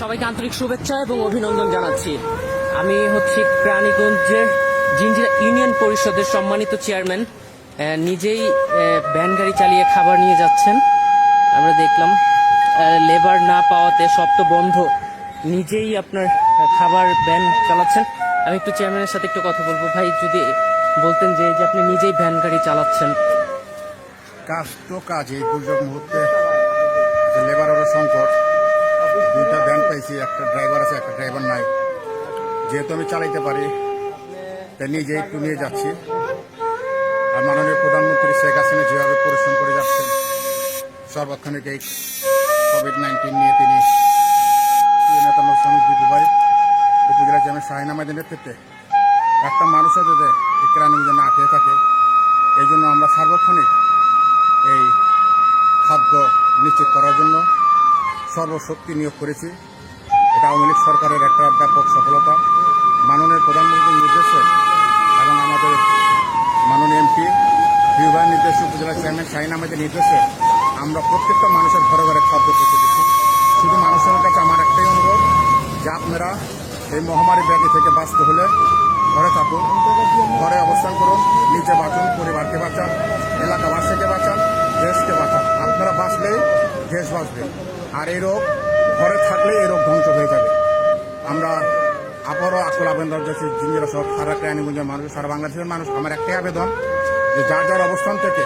সবাইকে আন্তরিক শুভেচ্ছা এবং অভিনন্দন জানাচ্ছি। আমি হচ্ছি প্রাণীগঞ্জে জিঞ্জিরা ইউনিয়ন পরিষদের সম্মানিত চেয়ারম্যান। নিজেই ভ্যান গাড়ি চালিয়ে খাবার নিয়ে যাচ্ছেন। আমরা দেখলাম লেবার না পাওয়াতে সব তো বন্ধ। নিজেই আপনার খাবার ভ্যান চালাচ্ছেন। আমি একটু চেয়ারম্যানের সাথে একটু কথা বলব। ভাই, যদি বলতেন যে যে আপনি নিজেই ভ্যান গাড়ি চালাচ্ছেন। কাজ তো কাজ এই দুর্যোগ মুহূর্তে যে লেবারেরও সংকট। দুইটা ভ্যান পাইছি, একটা ড্রাইভার আছে, একটা ড্রাইভার নাই। যেহেতু আমি চালাইতে পারি, তাই নিজে একটু নিয়ে যাচ্ছি। আর মাননীয় প্রধানমন্ত্রী শেখ হাসিনা যেভাবে পরিশ্রম করে যাচ্ছেন সর্বক্ষণিক এই কোভিড নাইন্টিন নিয়ে তিনি নেতানো শ্রমিক বিপু ভাই উপজেলা চেয়ারম্যান শাহিন আহমেদের নেতৃত্বে একটা মানুষও যাতে এই কেরানিগঞ্জে না খেয়ে থাকে, এই জন্য আমরা সার্বক্ষণিক এই খাদ্য নিশ্চিত করার জন্য সর্বশক্তি নিয়োগ করেছি। এটা আওয়ামী লীগ সরকারের একটা ব্যাপক সফলতা। মাননীয় প্রধানমন্ত্রীর নির্দেশে এবং আমাদের মাননীয় এমপি বিভাগ নির্দেশে, উপজেলা চেয়ারম্যান শাহিন আহমেদের নির্দেশে আমরা প্রত্যেকটা মানুষের ঘরে ঘরে খাদ্য পৌঁছে দিচ্ছি। শুধু মানুষের কাছে আমার একটাই অনুরোধ যে আপনারা এই মহামারী ব্যাধি থেকে বাঁচতে হলে ঘরে থাকুন, ঘরে অবস্থান করুন নিচে বাঁচুন, পরিবারকে বাঁচান, এলাকাবাসীকে বাঁচান, দেশকে বাঁচান। আপনারা বাঁচলেই দেশ বাঁচবে। আর এই রোগ ঘরে থাকলেই এই রোগ ধ্বংস হয়ে যাবে। আমরা আবারও আকুল আবেদন জিঞ্জিরা সহ সারা কেরানীগঞ্জের মানুষ, সারা বাংলাদেশের মানুষ। আমার একটাই আবেদন যে যার যার অবস্থান থেকে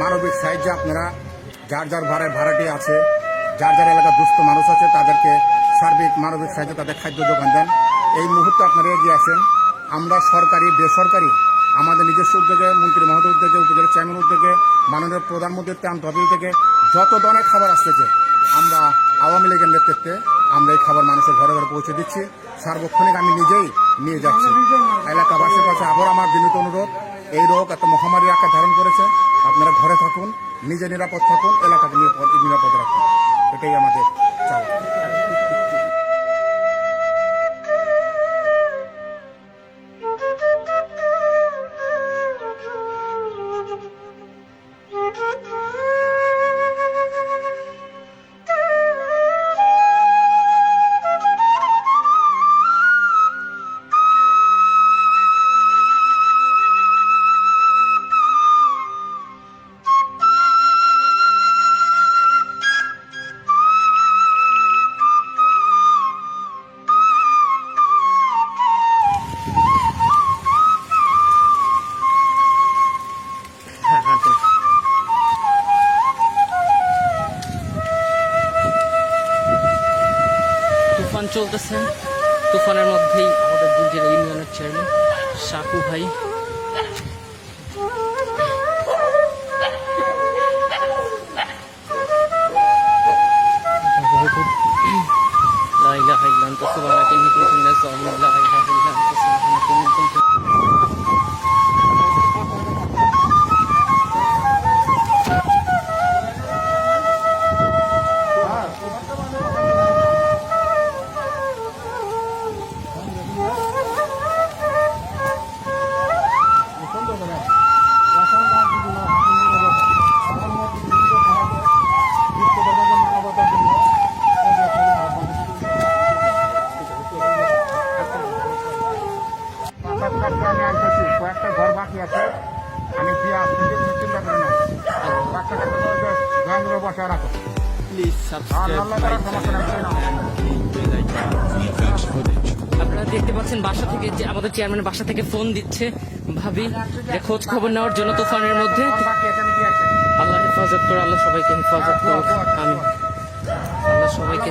মানবিক সাহায্যে আপনারা যার যার ভাড়ে ভাড়াটি আছে, যার যার এলাকার দুস্থ মানুষ আছে, তাদেরকে সার্বিক মানবিক সাহায্যে তাদের খাদ্য যোগান দেন। এই মুহূর্তে আপনারা এগিয়ে আসেন। আমরা সরকারি, বেসরকারি, আমাদের নিজস্ব উদ্যোগে, মন্ত্রী মহোদয় উদ্যোগে, উপজেলা চেয়ারম্যান উদ্যোগে, মাননীয় প্রধানমন্ত্রীর ত্রাণ তহবিল থেকে যত ধরনের খাবার আসতেছে আমরা আওয়ামী লীগের নেতৃত্বে আমরা এই খাবার মানুষের ঘরে ঘরে পৌঁছে দিচ্ছি। সার্বক্ষণিক আমি নিজেই নিয়ে যাচ্ছি। এলাকাবাসীর কাছে আবার আমার বিনীত অনুরোধ, এই রোগ এত মহামারী আকার ধারণ করেছে, আপনারা ঘরে থাকুন, নিজে নিরাপদ থাকুন, এলাকাকে নিরাপদ নিরাপদ রাখুন। এটাই আমাদের চাওয়া। চলতেছে। তুফানের মধ্যেই আমাদের দুর্গের ইউনিয়নের আপনারা দেখতে পাচ্ছেন বাসা থেকে যে আমাদের চেয়ারম্যান বাসা থেকে ফোন দিচ্ছে। ভাবি খোঁজ খবর নেওয়ার জন্য তুফানের মধ্যে। আল্লাহ হেফাজত করে আল্লাহ সবাইকে হেফাজত করুক। আমি আল্লাহ সবাইকে